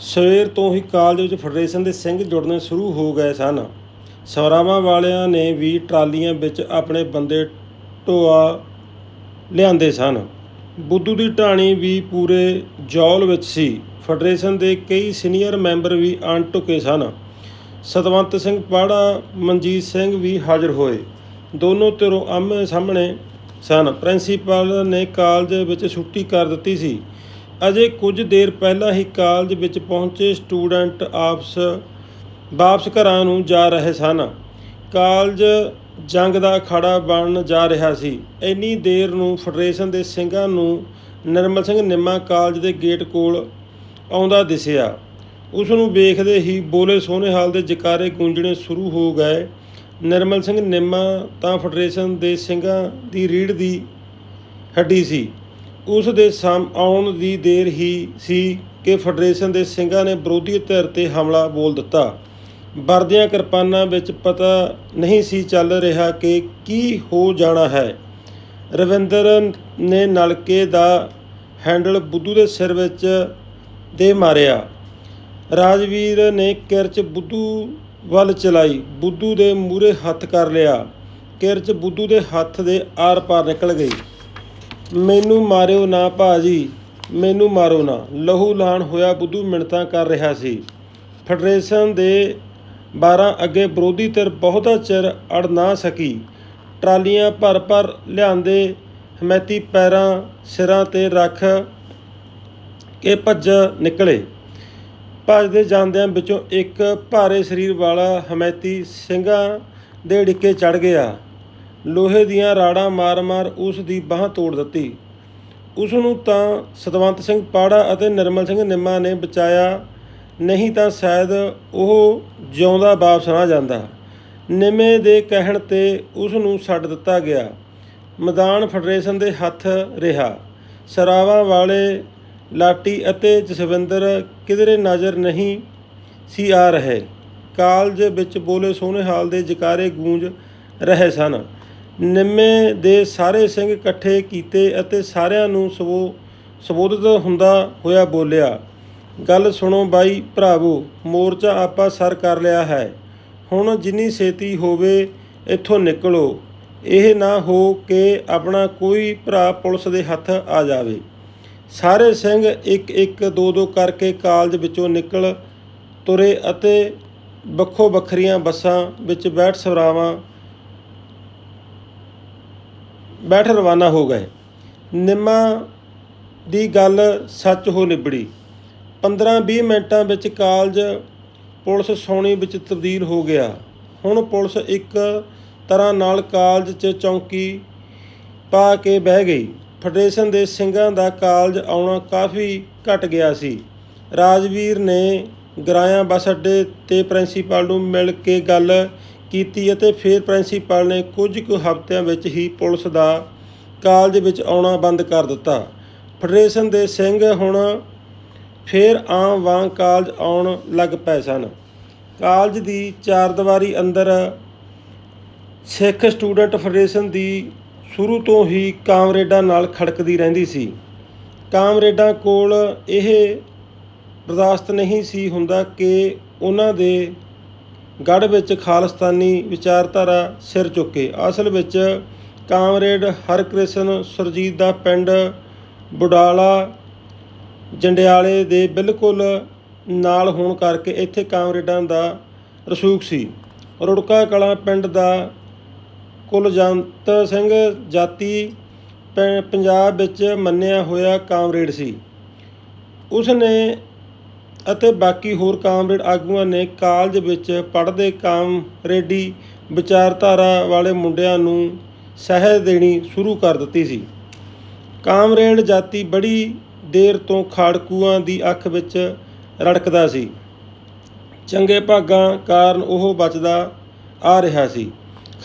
ਸਵੇਰ ਤੋਂ ਹੀ ਕਾਲਜ ਵਿੱਚ ਫੈਡਰੇਸ਼ਨ ਦੇ ਸਿੰਘ ਜੁੜਨੇ ਸ਼ੁਰੂ ਹੋ ਗਏ ਸਨ। ਸਵਰਾਵਾਂ ਵਾਲਿਆਂ ਨੇ ਵੀ ਟਰਾਲੀਆਂ ਵਿੱਚ ਆਪਣੇ ਬੰਦੇ ਢੋਆ ਲਿਆਂਦੇ ਸਨ। ਬੁੱਧੂ ਦੀ ਢਾਣੀ ਵੀ ਪੂਰੇ ਜੌਲ ਵਿੱਚ ਸੀ। ਫੈਡਰੇਸ਼ਨ ਦੇ ਕਈ ਸੀਨੀਅਰ ਮੈਂਬਰ ਵੀ ਆਣ ਢੁਕੇ ਸਨ। ਸਤਵੰਤ ਸਿੰਘ ਪਾੜਾ, ਮਨਜੀਤ ਸਿੰਘ ਵੀ ਹਾਜ਼ਰ ਹੋਏ। ਦੋਨੋਂ ਧਿਰੋਂ ਆਮਣੇ ਸਾਹਮਣੇ ਸਨ। ਪ੍ਰਿੰਸੀਪਲ ਨੇ ਕਾਲਜ ਵਿੱਚ ਛੁੱਟੀ ਕਰ ਦਿੱਤੀ ਸੀ। ਅਜੇ ਕੁਝ ਦੇਰ ਪਹਿਲਾਂ ਹੀ ਕਾਲਜ ਵਿੱਚ ਪਹੁੰਚੇ ਸਟੂਡੈਂਟ ਆਪਸ ਵਾਪਸ ਘਰਾਂ ਨੂੰ ਜਾ ਰਹੇ ਸਨ। ਕਾਲਜ ਜੰਗ ਦਾ ਅਖਾੜਾ ਬਣਨ ਜਾ ਰਿਹਾ ਸੀ। ਇੰਨੀ ਦੇਰ ਨੂੰ ਫੈਡਰੇਸ਼ਨ ਦੇ ਸਿੰਘਾਂ ਨੂੰ ਨਿਰਮਲ ਸਿੰਘ ਨਿੰਮਾ ਕਾਲਜ ਦੇ ਗੇਟ ਕੋਲ ਆਉਂਦਾ ਦਿਸਿਆ। ਉਸ ਨੂੰ ਵੇਖਦੇ ਹੀ ਬੋਲੇ ਸੋਹਣੇਹਾਲ ਦੇ ਜਕਾਰੇ ਗੂੰਜਣੇ ਸ਼ੁਰੂ ਹੋ ਗਏ। ਨਿਰਮਲ ਸਿੰਘ ਨਿੰਮਾ ਤਾਂ ਫੈਡਰੇਸ਼ਨ ਦੇ ਸਿੰਘਾਂ ਦੀ ਰੀੜ ਦੀ ਹੱਡੀ ਸੀ। ਉਸ ਦੇ ਸਾਮ ਆਉਣ ਦੀ ਦੇਰ ਹੀ ਸੀ ਕਿ ਫੈਡਰੇਸ਼ਨ ਦੇ ਸਿੰਘਾਂ ਨੇ ਵਿਰੋਧੀ ਧਿਰ ਤੇ ਹਮਲਾ ਬੋਲ ਦਿੱਤਾ। ਵਰਦਿਆਂ ਕਿਰਪਾਨਾਂ ਵਿੱਚ ਪਤਾ ਨਹੀਂ ਸੀ ਚੱਲ ਰਿਹਾ ਕਿ ਕੀ ਹੋ ਜਾਣਾ ਹੈ। ਰਵਿੰਦਰ ਨੇ ਨਲਕੇ ਦਾ ਹੈਂਡਲ ਬੁੱਧੂ ਦੇ ਸਿਰ ਵਿੱਚ ਦੇ ਮਾਰਿਆ। ਰਾਜਵੀਰ ਨੇ ਕਿਰਚ ਬੁੱਧੂ ਵੱਲ ਚਲਾਈ। ਬੁੱਧੂ ਦੇ ਮੂਰੇ ਹੱਥ ਕਰ ਲਿਆ। ਕਿਰਚ ਬੁੱਧੂ ਦੇ ਹੱਥ ਦੇ ਆਰ-ਪਾਰ ਨਿਕਲ ਗਈ। ਮੈਨੂੰ ਮਾਰਿਓ ਨਾ ਭਾਜੀ, ਮੈਨੂੰ ਮਾਰੋ ਨਾ। ਲਹੂ ਲਾਣ ਹੋਇਆ ਬੁੱਧੂ ਮਿੰਨਤਾਂ ਕਰ ਰਿਹਾ ਸੀ। ਫੈਡਰੇਸ਼ਨ ਦੇ 12 ਅੱਗੇ ਵਿਰੋਧੀ ਧਿਰ ਬਹੁਤਾ ਚਿਰ ਅੜ ਨਾ ਸਕੀ। ਟਰਾਲੀਆਂ ਭਰ ਭਰ ਲਿਆਂਦੇ ਹਮੈਤੀ ਪੈਰਾਂ, ਸਿਰਾਂ ਤੇ ਰੱਖ ਕੇ ਭੱਜ ਨਿਕਲੇ। ਭੱਜਦੇ ਜਾਂਦਿਆਂ ਵਿੱਚੋਂ ਇੱਕ ਭਾਰੇ ਸਰੀਰ ਵਾਲਾ ਹਮੈਤੀ ਸਿੰਘਾਂ ਦੇ ਡਿੱਕੇ ਚੜ ਗਿਆ। ਲੋਹੇ ਦੀਆਂ ਰਾੜਾਂ ਮਾਰ-ਮਾਰ ਉਸ ਦੀ ਬਾਹ ਤੋੜ ਦਿੱਤੀ। ਉਸ ਨੂੰ ਤਾਂ ਸਤਵੰਤ ਸਿੰਘ ਪਾੜਾ ਅਤੇ ਨਿਰਮਲ ਸਿੰਘ ਨਿੰਮਾ ਨੇ ਬਚਾਇਆ। ਨਹੀਂ ਤਾਂ ਸ਼ਾਇਦ ਉਹ ਜਿਉਂਦਾ ਵਾਪਸ ਨਾ ਜਾਂਦਾ। ਨਿੰਮੇ ਦੇ ਕਹਿਣ ਤੇ ਉਸ ਨੂੰ ਛੱਡ ਦਿੱਤਾ ਗਿਆ। ਮੈਦਾਨ ਫੈਡਰੇਸ਼ਨ ਦੇ ਹੱਥ ਰਿਹਾ। ਸਰਾਵਾਂ ਵਾਲੇ ਲਾਟੀ ਅਤੇ ਜਸਵਿੰਦਰ ਕਿਧਰੇ ਨਜ਼ਰ ਨਹੀਂ ਸੀ ਆ ਰਹੇ। ਕਾਲਜ ਵਿੱਚ ਬੋਲੇ ਸੋਹਣੇਹਾਲ ਦੇ ਜਕਾਰੇ ਗੂੰਜ ਰਹੇ ਸਨ। ਨਿੰਮੇ ਦੇ ਸਾਰੇ ਸਿੰਘ ਇਕੱਠੇ ਕੀਤੇ ਅਤੇ ਸਾਰਿਆਂ ਨੂੰ ਸਬੋ ਸੰਬੋਧਿਤ ਹੁੰਦਾ ਹੋਇਆ ਬੋਲਿਆ, ਗੱਲ ਸੁਣੋ ਬਾਈ ਭਰਾਵੋ, ਮੋਰਚਾ ਆਪਾਂ ਸਰ ਕਰ ਲਿਆ ਹੈ। ਹੁਣ ਜਿੰਨੀ ਛੇਤੀ ਹੋਵੇ ਇੱਥੋਂ ਨਿਕਲੋ। ਇਹ ਨਾ ਹੋ ਕਿ ਆਪਣਾ ਕੋਈ ਭਰਾ ਪੁਲਿਸ ਦੇ ਹੱਥ ਆ ਜਾਵੇ। ਸਾਰੇ ਸਿੰਘ ਇੱਕ ਇੱਕ ਦੋ ਦੋ ਕਰਕੇ ਕਾਲਜ ਵਿੱਚੋਂ ਨਿਕਲ ਤੁਰੇ ਅਤੇ ਵੱਖੋ ਵੱਖਰੀਆਂ ਬੱਸਾਂ ਵਿੱਚ ਬੈਠ ਸਵਰਾਵਾਂ ਬੈਠ ਰਵਾਨਾ ਹੋ ਗਏ। ਨਿੰਮਾ ਦੀ ਗੱਲ ਸੱਚ ਹੋ ਨਿਬੜੀ। 15-20 ਮਿੰਟਾਂ ਵਿੱਚ ਕਾਲਜ ਪੁਲਿਸ ਸੌਣੀ ਵਿੱਚ ਤਬਦੀਲ ਹੋ ਗਿਆ। ਹੁਣ ਪੁਲਿਸ ਇੱਕ ਤਰ੍ਹਾਂ ਨਾਲ ਕਾਲਜ 'ਚ ਚੌਂਕੀ ਪਾ ਕੇ ਬਹਿ ਗਈ। ਫੈਡਰੇਸ਼ਨ ਦੇ ਸਿੰਘਾਂ ਦਾ ਕਾਲਜ ਆਉਣਾ ਕਾਫੀ ਘਟ ਗਿਆ ਸੀ। ਰਾਜਵੀਰ ਨੇ ਗਰਾਇਆ ਬੱਸ ਅੱਡੇ ਤੇ ਪ੍ਰਿੰਸੀਪਲ ਨੂੰ ਮਿਲ ਕੇ ਗੱਲ ਕੀਤੀ ਅਤੇ ਫਿਰ ਪ੍ਰਿੰਸੀਪਲ ਨੇ ਕੁਝ ਕੁ ਹਫ਼ਤਿਆਂ ਵਿੱਚ ਹੀ ਪੁਲਿਸ ਦਾ ਕਾਲਜ ਵਿੱਚ ਆਉਣਾ ਬੰਦ ਕਰ ਦਿੱਤਾ। ਫੈਡਰੇਸ਼ਨ ਦੇ ਸਿੰਘ ਹੁਣ ਫਿਰ ਆਮ ਵਾਂਗ ਕਾਲਜ ਆਉਣ ਲੱਗ ਪਏ ਸਨ। ਕਾਲਜ ਦੀ ਚਾਰਦੀਵਾਰੀ ਅੰਦਰ ਸਿੱਖ ਸਟੂਡੈਂਟ ਫੈਡਰੇਸ਼ਨ ਦੀ ਸ਼ੁਰੂ ਤੋਂ ਹੀ ਕਾਮਰੇਡਾਂ ਨਾਲ ਖੜਕਦੀ ਰਹਿੰਦੀ ਸੀ। ਕਾਮਰੇਡਾਂ ਕੋਲ ਇਹ ਬਰਦਾਸ਼ਤ ਨਹੀਂ ਸੀ ਹੁੰਦਾ ਕਿ ਉਹਨਾਂ ਦੇ ਗੜ੍ਹ ਵਿੱਚ ਖਾਲਸਤਾਨੀ ਵਿਚਾਰਧਾਰਾ ਸਿਰ ਚੁੱਕੇ। ਅਸਲ ਵਿੱਚ ਕਾਮਰੇਡ ਹਰਕ੍ਰਿਸ਼ਨ ਸੁਰਜੀਤ ਦਾ ਪਿੰਡ ਬੁਡਾਲਾ, ਜੰਡਿਆਲੇ ਦੇ ਬਿਲਕੁਲ ਨਾਲ ਹੋਣ ਕਰਕੇ ਇੱਥੇ ਕਾਮਰੇਡਾਂ ਦਾ ਰਸੂਖ ਸੀ। ਰੁੜਕਾ ਕਲਾਂ ਪਿੰਡ ਦਾ ਕੁਲਜੰਤ ਸਿੰਘ ਜਾਤੀ ਪ- ਪੰਜਾਬ ਵਿੱਚ ਮੰਨਿਆ ਹੋਇਆ ਕਾਮਰੇਡ ਸੀ। ਉਸ ਨੇ ਅਤੇ ਬਾਕੀ ਹੋਰ ਕਾਮਰੇਡ ਆਗੂਆਂ ਨੇ ਕਾਲਜ ਵਿੱਚ ਪੜ੍ਹਦੇ ਕਾਮਰੇਡੀ ਵਿਚਾਰਧਾਰਾ ਵਾਲੇ ਮੁੰਡਿਆਂ ਨੂੰ ਸਹਿ ਦੇਣੀ ਸ਼ੁਰੂ ਕਰ ਦਿੱਤੀ ਸੀ। ਕਾਮਰੇਡ ਜਾਤੀ ਬੜੀ ਦੇਰ ਤੋਂ ਖਾੜਕੂਆਂ ਦੀ ਅੱਖ ਵਿੱਚ ਰੜਕਦਾ ਸੀ। ਚੰਗੇ ਭਾਗਾਂ ਕਾਰਨ ਉਹ ਬਚਦਾ ਆ ਰਿਹਾ ਸੀ।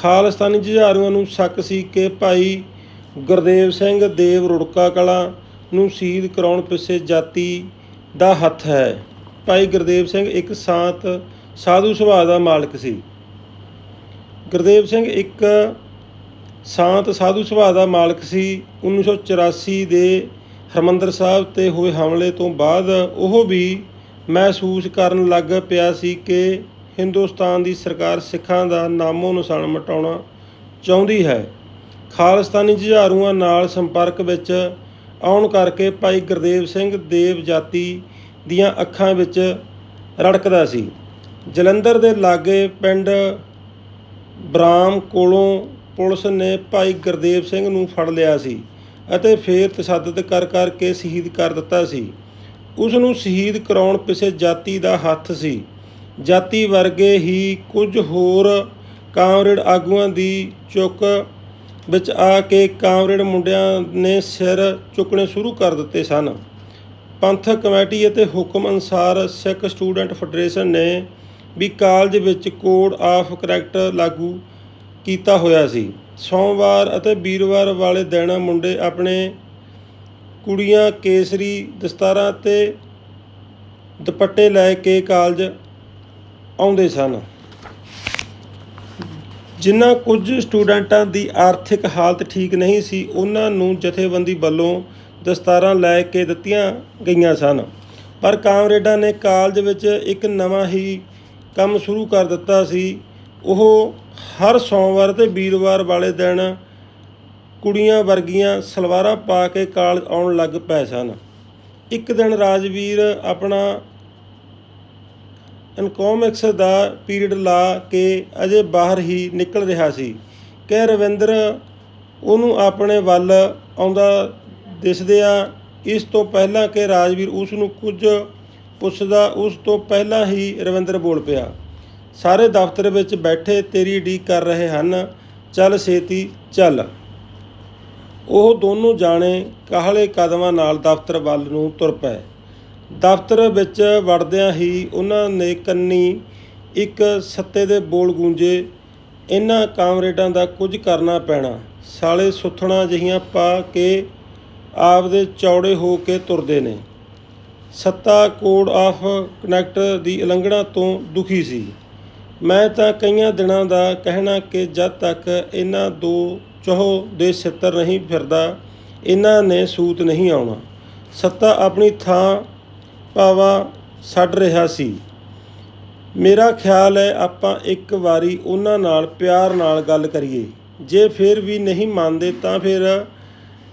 ਖਾਲਸਤਾਨੀ ਜੁਝਾਰੂਆਂ ਨੂੰ ਸ਼ੱਕ ਸੀ ਕਿ ਭਾਈ ਗੁਰਦੇਵ ਸਿੰਘ ਦੇਵ ਰੁੜਕਾ ਕਲਾ ਨੂੰ ਸ਼ਹੀਦ ਕਰਾਉਣ ਪਿੱਛੇ ਜਾਤੀ ਦਾ ਹੱਥ ਹੈ। ਭਾਈ ਗੁਰਦੇਵ ਸਿੰਘ ਇੱਕ ਸ਼ਾਂਤ ਸਾਧੂ ਸੁਭਾਅ ਦਾ ਮਾਲਕ ਸੀ। ਗੁਰਦੇਵ ਸਿੰਘ ਇੱਕ ਸ਼ਾਂਤ ਸਾਧੂ ਸੁਭਾਅ ਦਾ ਮਾਲਕ ਸੀ। 1984 ਦੇ ਹਰਮੰਦਰ ਸਾਹਿਬ ਤੇ ਹੋਏ ਹਮਲੇ ਤੋਂ ਬਾਅਦ ਉਹ ਵੀ ਮਹਿਸੂਸ ਕਰਨ ਲੱਗ ਪਿਆ ਸੀ ਕਿ ਹਿੰਦੁਸਤਾਨ ਦੀ ਸਰਕਾਰ ਸਿੱਖਾਂ ਦਾ ਨਾਮੋ ਨਿਸ਼ਾਨ ਮਿਟਾਉਣਾ ਚਾਹੁੰਦੀ ਹੈ। ਖਾਲਸਤਾਨੀ ਜੁਝਾਰੂਆਂ ਨਾਲ ਸੰਪਰਕ ਵਿੱਚ ਆਉਣ ਕਰਕੇ ਭਾਈ ਗੁਰਦੇਵ ਸਿੰਘ ਦੇਵ ਜਾਤੀ ਦੀਆਂ ਅੱਖਾਂ ਵਿੱਚ ਰੜਕਦਾ ਸੀ। ਜਲੰਧਰ ਦੇ ਲਾਗੇ ਪਿੰਡ ਬਰਾਮ ਕੋਲੋਂ ਪੁਲਿਸ ਨੇ ਭਾਈ ਗੁਰਦੇਵ ਸਿੰਘ ਨੂੰ ਫੜ ਲਿਆ ਸੀ ਅਤੇ ਫੇਰ ਤਸ਼ੱਦਦ ਕਰ ਕਰਕੇ ਸ਼ਹੀਦ ਕਰ ਦਿੱਤਾ ਸੀ। ਉਸ ਨੂੰ ਸ਼ਹੀਦ ਕਰਾਉਣ ਪਿੱਛੇ ਜਾਤੀ ਦਾ ਹੱਥ ਸੀ। ਜਾਤੀ ਵਰਗੇ ਹੀ ਕੁਝ ਹੋਰ ਕਾਮਰੇਡ ਆਗੂਆਂ ਦੀ ਚੁੱਕ ਵਿੱਚ ਆ ਕੇ ਕਾਮਰੇਡ ਮੁੰਡਿਆਂ ਨੇ ਸਿਰ ਚੁੱਕਣੇ ਸ਼ੁਰੂ ਕਰ ਦਿੱਤੇ ਸਨ। ਪੰਥਕ ਕਮੇਟੀ ਅਤੇ ਹੁਕਮ ਅਨੁਸਾਰ ਸਿੱਖ ਸਟੂਡੈਂਟ ਫੈਡਰੇਸ਼ਨ ਨੇ ਵੀ ਕਾਲਜ ਵਿੱਚ ਕੋਡ ਆਫ ਕਰੈਕਟ ਲਾਗੂ ਕੀਤਾ ਹੋਇਆ ਸੀ। ਸੋਮਵਾਰ ਅਤੇ ਵੀਰਵਾਰ ਵਾਲੇ ਦਿਨ ਮੁੰਡੇ ਆਪਣੇ ਕੁੜੀਆਂ ਕੇਸਰੀ ਦਸਤਾਰਾਂ ਤੇ ਦੁਪੱਟੇ ਲੈ ਕੇ ਕਾਲਜ ਆਉਂਦੇ ਸਨ। ਜਿਨ੍ਹਾਂ ਕੁਝ ਸਟੂਡੈਂਟਾਂ ਦੀ ਆਰਥਿਕ ਹਾਲਤ ਠੀਕ ਨਹੀਂ ਸੀ, ਉਹਨਾਂ ਨੂੰ ਜਥੇਬੰਦੀ ਵੱਲੋਂ ਦਸਤਾਰਾਂ ਲੈ ਕੇ ਦਿੱਤੀਆਂ ਗਈਆਂ ਸਨ। ਪਰ ਕਾਮਰੇਡਾਂ ਨੇ ਕਾਲਜ ਵਿੱਚ ਇੱਕ ਨਵਾਂ ਹੀ ਕੰਮ ਸ਼ੁਰੂ ਕਰ ਦਿੱਤਾ ਸੀ। ਉਹ ਹਰ ਸੋਮਵਾਰ ਤੇ ਵੀਰਵਾਰ ਵਾਲੇ ਦਿਨ ਕੁੜੀਆਂ ਵਰਗੀਆਂ ਸਲਵਾਰਾਂ ਪਾ ਕੇ ਕਾਲਜ ਆਉਣ ਲੱਗ ਪਏ ਸਨ। ਇੱਕ ਦਿਨ ਰਾਜਵੀਰ ਆਪਣਾ ਇਨਕੋਮਿਕਸ ਦਾ ਪੀਰੀਅਡ ਲਾ ਕੇ ਅਜੇ ਬਾਹਰ ਹੀ ਨਿਕਲ ਰਿਹਾ ਸੀ। ਕਿ ਰਵਿੰਦਰ, ਉਹਨੂੰ ਆਪਣੇ ਵੱਲ ਆਉਂਦਾ ਦਿਸਦਿਆਂ ਇਸ ਤੋਂ ਪਹਿਲਾਂ ਕਿ ਰਾਜਵੀਰ ਉਸ ਨੂੰ ਕੁਝ ਪੁੱਛਦਾ, ਉਸ ਤੋਂ ਪਹਿਲਾਂ ਹੀ ਰਵਿੰਦਰ ਬੋਲ ਪਿਆ, ਸਾਰੇ ਦਫ਼ਤਰ ਵਿੱਚ ਬੈਠੇ ਤੇਰੀ ਉਡੀਕ ਕਰ ਰਹੇ ਹਨ, ਚੱਲ ਛੇਤੀ ਚੱਲ। ਉਹ ਦੋਨੋਂ ਜਾਣੇ ਕਾਹਲੇ ਕਦਮਾਂ ਨਾਲ ਦਫ਼ਤਰ ਵੱਲ ਨੂੰ ਤੁਰ ਪਏ। ਦਫ਼ਤਰ ਵਿੱਚ ਵੜਦਿਆਂ ਹੀ ਉਹਨਾਂ ਨੇ ਕੰਨੀ ਇੱਕ ਸੱਤੇ ਦੇ ਬੋਲ ਗੂੰਜੇ, ਇਹਨਾਂ ਕਾਮਰੇਡਾਂ ਦਾ ਕੁਝ ਕਰਨਾ ਪੈਣਾ, ਸਾਲੇ ਸੁਥਣਾ ਜਿਹੀਆਂ ਪਾ ਕੇ ਆਪਦੇ ਚੌੜੇ ਹੋ ਕੇ ਤੁਰਦੇ ਨੇ। ਸੱਤਾ ਕੋਡ ਆਫ ਕਨੈਕਟ ਦੀ ਉਲੰਘਣਾ ਤੋਂ ਦੁਖੀ ਸੀ। ਮੈਂ ਤਾਂ ਕਈਆਂ ਦਿਨਾਂ ਦਾ ਕਹਿਣਾ ਕਿ ਜਦ ਤੱਕ ਇਹਨਾਂ ਦੋ ਚੋਹ ਦੇ ਛਿੱਤਰ ਨਹੀਂ ਫਿਰਦਾ, ਇਹਨਾਂ ਨੇ ਸੂਤ ਨਹੀਂ ਆਉਣਾ। ਸੱਤਾ ਆਪਣੀ ਥਾਂ ਭਾਵਾ ਛੱਡ ਰਿਹਾ ਸੀ। ਮੇਰਾ ਖਿਆਲ ਹੈ ਆਪਾਂ ਇੱਕ ਵਾਰੀ ਉਹਨਾਂ ਨਾਲ ਪਿਆਰ ਨਾਲ ਗੱਲ ਕਰੀਏ। ਜੇ ਫਿਰ ਵੀ ਨਹੀਂ ਮੰਨਦੇ ਤਾਂ ਫਿਰ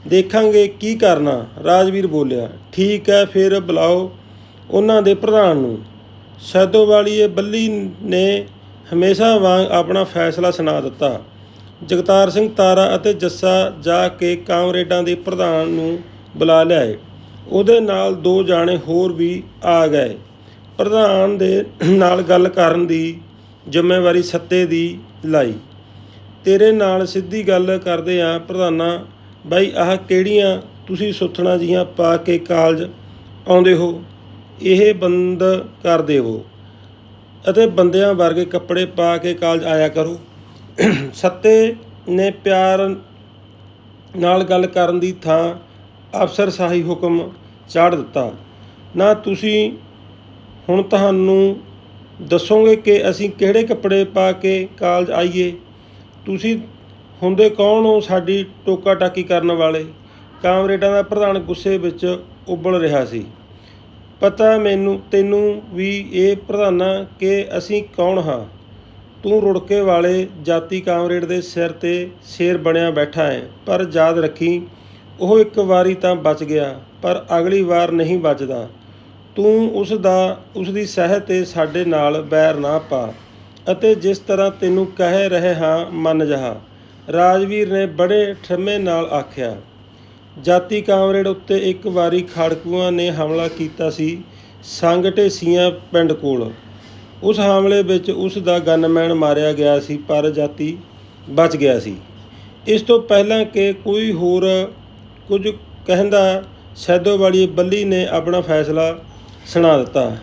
ਦੇਖਾਂਗੇ ਕੀ ਕਰਨਾ। ਰਾਜਵੀਰ ਬੋਲਿਆ, ਠੀਕ ਹੈ, ਫਿਰ ਬੁਲਾਓ ਉਹਨਾਂ ਦੇ ਪ੍ਰਧਾਨ ਨੂੰ। ਸੈਦੋਵਾਲੀਏ ਬੱਲੀ ਨੇ ਹਮੇਸ਼ਾ ਵਾਂਗ ਆਪਣਾ ਫੈਸਲਾ ਸੁਣਾ ਦਿੱਤਾ। ਜਗਤਾਰ ਸਿੰਘ ਤਾਰਾ ਅਤੇ ਜੱਸਾ ਜਾ ਕੇ ਕਾਮਰੇਡਾਂ ਦੇ ਪ੍ਰਧਾਨ ਨੂੰ ਬੁਲਾ ਲਿਆਏ। ਉਹਦੇ ਨਾਲ ਦੋ ਜਾਣੇ ਹੋਰ ਵੀ ਆ ਗਏ। ਪ੍ਰਧਾਨ ਦੇ ਨਾਲ ਗੱਲ ਕਰਨ ਦੀ ਜ਼ਿੰਮੇਵਾਰੀ ਸੱਤੇ ਦੀ ਲਾਈ। ਤੇਰੇ ਨਾਲ ਸਿੱਧੀ ਗੱਲ ਕਰਦੇ ਆ, ਪ੍ਰਧਾਨਾ ਬਾਈ, ਆਹ ਕਿਹੜੀਆਂ ਤੁਸੀਂ ਸੁੱਥਣਾ ਜੀਆਂ ਪਾ ਕੇ ਕਾਲਜ ਆਉਂਦੇ ਹੋ? ਇਹ ਬੰਦ ਕਰ ਦੇਵੋ। ਅਤੇ ਬੰਦਿਆਂ ਵਰਗੇ ਕੱਪੜੇ ਪਾ ਕੇ ਕਾਲਜ ਆਇਆ ਕਰੋ। ਸੱਤੇ ਨੇ ਪਿਆਰ ਨਾਲ ਗੱਲ ਕਰਨ ਦੀ ਥਾਂ ਅਫਸਰ ਸਾਹੀ ਹੁਕਮ ਚਾੜ ਦਿੱਤਾ। ਨਾ ਤੁਸੀਂ ਹੁਣ ਤੁਹਾਨੂੰ ਦੱਸੋਗੇ ਕਿ ਅਸੀਂ ਕਿਹੜੇ ਕੱਪੜੇ ਪਾ ਕੇ ਕਾਲਜ ਆਈਏ? ਤੁਸੀਂ ਹੁੰਦੇ ਕੌਣ ਹੋ ਸਾਡੀ ਟੋਕਾ ਟਾਕੀ ਕਰਨ ਵਾਲੇ? ਕਾਮਰੇਡਾਂ ਦਾ ਪ੍ਰਧਾਨ ਗੁੱਸੇ ਵਿੱਚ ਉਬਲ ਰਿਹਾ ਸੀ। ਪਤਾ ਮੈਨੂੰ, ਤੈਨੂੰ ਵੀ ਇਹ ਪ੍ਰਧਾਨਾ ਕਿ ਅਸੀਂ ਕੌਣ ਹਾਂ? ਤੂੰ ਰੁੜਕੇ ਵਾਲੇ ਜਾਤੀ ਕਾਮਰੇਡ ਦੇ ਸਿਰ ਤੇ ਸ਼ੇਰ ਬਣਿਆ ਬੈਠਾ ਹੈ, ਪਰ ਯਾਦ ਰੱਖੀ, ਉਹ ਇੱਕ ਵਾਰੀ ਤਾਂ ਬਚ ਗਿਆ, ਪਰ ਅਗਲੀ ਵਾਰ ਨਹੀਂ ਬਚਦਾ। ਤੂੰ ਉਸ ਦਾ, ਉਸ ਦੀ ਸਹਿ ਤੇ ਸਾਡੇ ਨਾਲ ਬੈਰ ਨਾ ਪਾ, ਅਤੇ ਜਿਸ ਤਰ੍ਹਾਂ ਤੈਨੂੰ ਕਹਿ ਰਹੇ ਹਾਂ, ਮੰਨ ਜਾ। ਰਾਜਵੀਰ ਨੇ ਬੜੇ ਠੰਮੇ ਨਾਲ ਆਖਿਆ, ਜਾਤੀ ਕਾਮਰੇਡ ਉੱਤੇ ਇੱਕ ਵਾਰੀ ਖਾੜਕੂਆਂ ਨੇ ਹਮਲਾ ਕੀਤਾ ਸੀ ਸੰਗ ਢੇਸੀਆਂ ਪਿੰਡ ਕੋਲ। ਉਸ ਹਮਲੇ ਵਿੱਚ ਉਸ ਦਾ ਗਨਮੈਨ ਮਾਰਿਆ ਗਿਆ ਸੀ, ਪਰ ਜਾਤੀ ਬਚ ਗਿਆ ਸੀ। ਇਸ ਤੋਂ ਪਹਿਲਾਂ ਕਿ ਕੋਈ ਹੋਰ ਕੁਝ ਕਹਿੰਦਾ ਸੈਦੋ ਵਾਲੀ ਬੱਲੀ ਨੇ ਆਪਣਾ ਫੈਸਲਾ ਸੁਣਾ ਦਿੱਤਾ।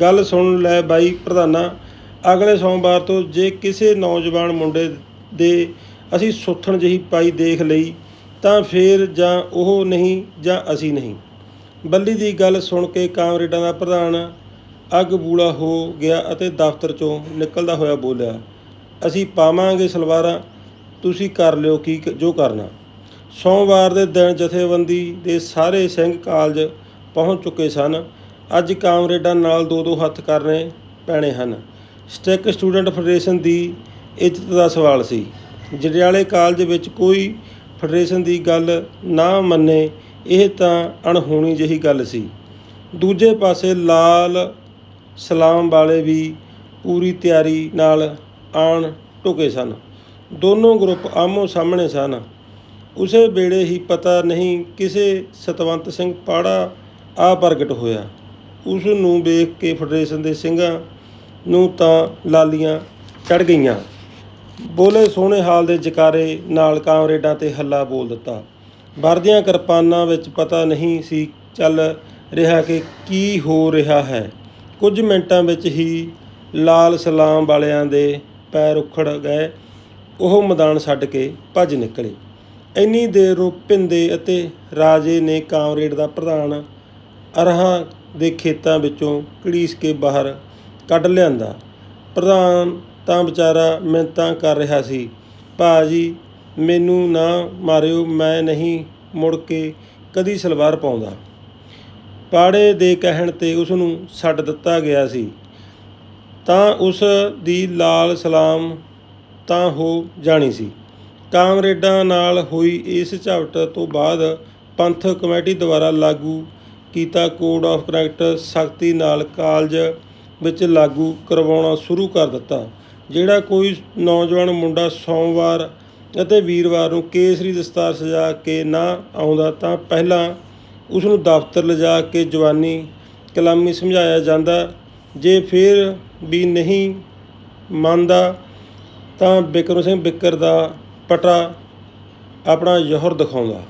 ਗੱਲ ਸੁਣ ਲੈ ਬਾਈ ਪ੍ਰਧਾਨਾ, ਅਗਲੇ ਸੋਮਵਾਰ ਤੋਂ ਜੇ ਕਿਸੇ ਨੌਜਵਾਨ ਮੁੰਡੇ ਦੇ ਅਸੀਂ ਸੁੱਥਣ ਜਿਹੀ ਪਾਈ ਦੇਖ ਲਈ, ਤਾਂ ਫੇਰ ਜਾਂ ਉਹ ਨਹੀਂ ਜਾਂ ਅਸੀਂ ਨਹੀਂ। ਬੱਲੀ ਦੀ ਗੱਲ ਸੁਣ ਕੇ ਕਾਮਰੇਡਾਂ ਦਾ ਪ੍ਰਧਾਨ ਅੱਗ ਬੂਲਾ ਹੋ ਗਿਆ ਅਤੇ ਦਫ਼ਤਰ ਚੋਂ ਨਿਕਲਦਾ ਹੋਇਆ ਬੋਲਿਆ, ਅਸੀਂ ਪਾਵਾਂਗੇ ਸਲਵਾਰਾਂ, ਤੁਸੀਂ ਕਰ ਲਿਓ ਕੀ ਜੋ ਕਰਨਾ। ਸੋਮਵਾਰ ਦੇ ਦਿਨ ਜਥੇਬੰਦੀ ਦੇ ਸਾਰੇ ਸਿੰਘ ਕਾਲਜ ਪਹੁੰਚ ਚੁੱਕੇ ਸਨ। ਅੱਜ ਕਾਮਰੇਡਾਂ ਨਾਲ ਦੋ ਦੋ ਹੱਥ ਕਰਨੇ ਪੈਣੇ ਹਨ। ਸਟਿਕ ਸਟੂਡੈਂਟ ਫੈਡਰੇਸ਼ਨ ਦੀ ਇੱਜ਼ਤ ਦਾ ਸਵਾਲ ਸੀ। ਜੜਿਆਲੇ ਕਾਲਜ ਵਿੱਚ ਕੋਈ ਫੈਡਰੇਸ਼ਨ ਦੀ ਗੱਲ ਨਾ ਮੰਨੇ, ਇਹ ਤਾਂ ਅਣਹੋਣੀ ਜਿਹੀ ਗੱਲ ਸੀ। ਦੂਜੇ ਪਾਸੇ ਲਾਲ ਸਲਾਮ ਵਾਲੇ ਵੀ ਪੂਰੀ ਤਿਆਰੀ ਨਾਲ ਆਣ ਢੁਕੇ ਸਨ। ਦੋਨੋਂ ਗਰੁੱਪ ਆਮੋ ਸਾਹਮਣੇ ਸਨ। ਉਸੇ ਵੇਲੇ ਹੀ ਪਤਾ ਨਹੀਂ ਕਿਸੇ ਸਤਵੰਤ ਸਿੰਘ ਪਾੜਾ ਆ ਪ੍ਰਗਟ ਹੋਇਆ। ਉਸ ਨੂੰ ਵੇਖ ਕੇ ਫੈਡਰੇਸ਼ਨ ਦੇ ਸਿੰਘਾਂ ਨੂੰ ਤਾਂ ਲਾਲੀਆਂ ਚੜ ਗਈਆਂ। ਬੋਲੇ ਸੋਹਣੇ ਹਾਲ ਦੇ ਜਕਾਰੇ ਨਾਲ ਕਾਮਰੇਡਾਂ ਤੇ ਹੱਲਾ ਬੋਲ ਦਿੱਤਾ। ਵਰਦੀਆਂ ਕਿਰਪਾਨਾਂ ਵਿੱਚ ਪਤਾ ਨਹੀਂ ਸੀ ਚੱਲ ਰਿਹਾ ਕਿ ਕੀ ਹੋ ਰਿਹਾ ਹੈ। ਕੁਝ ਮਿੰਟਾਂ ਵਿੱਚ ਹੀ ਲਾਲ ਸਲਾਮ ਵਾਲਿਆਂ ਦੇ ਪੈਰ ਉਖੜ ਗਏ। ਉਹ ਮੈਦਾਨ ਛੱਡ ਕੇ ਭੱਜ ਨਿਕਲੇ। ਇੰਨੀ ਦੇਰ ਨੂੰ ਭਿੰਦੇ ਅਤੇ ਰਾਜੇ ਨੇ ਕਾਮਰੇਡ ਦਾ ਪ੍ਰਧਾਨ ਅਰਹਾਂ ਦੇ ਖੇਤਾਂ ਵਿੱਚੋਂ ਕੜੀਸ ਕੇ ਬਾਹਰ ਕੱਢ ਲਿਆਂਦਾ। ਪ੍ਰਧਾਨ ਤਾਂ ਵਿਚਾਰਾ ਮਿੰਨਤਾਂ ਕਰ ਰਿਹਾ ਸੀ। ਭਾਅ ਜੀ ਮੈਨੂੰ ਨਾ ਮਾਰਿਓ, ਮੈਂ ਨਹੀਂ ਮੁੜ ਕੇ ਕਦੀ ਸਲਵਾਰ ਪਾਉਂਦਾ। ਪਾੜੇ ਦੇ ਕਹਿਣ ਤੇ ਉਸ ਨੂੰ ਛੱਡ ਦਿੱਤਾ ਗਿਆ ਸੀ। ਤਾਂ ਉਸ ਦੀ ਲਾਲ ਸਲਾਮ ਤਾਂ ਹੋ ਜਾਣੀ ਸੀ। ਕਾਮਰੇਡਾਂ ਨਾਲ ਹੋਈ ਇਸ ਝਵਟ ਤੋਂ ਬਾਅਦ ਪੰਥ ਕਮੇਟੀ ਦੁਆਰਾ ਲਾਗੂ ਕੀਤਾ ਕੋਡ ਆਫ ਕਰੈਕਟ ਸਖਤੀ ਨਾਲ ਕਾਲਜ ਵਿੱਚ ਲਾਗੂ ਕਰਵਾਉਣਾ ਸ਼ੁਰੂ ਕਰ ਦਿੱਤਾ। ਜਿਹੜਾ ਕੋਈ ਨੌਜਵਾਨ ਮੁੰਡਾ ਸੋਮਵਾਰ ਅਤੇ ਵੀਰਵਾਰ ਨੂੰ ਕੇਸਰੀ ਦਸਤਾਰ ਸਜਾ ਕੇ ਨਾ ਆਉਂਦਾ ਤਾਂ ਪਹਿਲਾਂ ਉਸ ਨੂੰ ਦਫ਼ਤਰ ਲਿਜਾ ਕੇ ਜਵਾਨੀ ਕਲਾਮੀ ਸਮਝਾਇਆ ਜਾਂਦਾ। ਜੇ ਫਿਰ ਵੀ ਨਹੀਂ ਮੰਨਦਾ ਤਾਂ ਬਿਕਰਮ ਸਿੰਘ ਬਿੱਕਰ ਦਾ ਪਟਾ ਆਪਣਾ ਜ਼ਹਰ ਦਿਖਾਉਂਦਾ।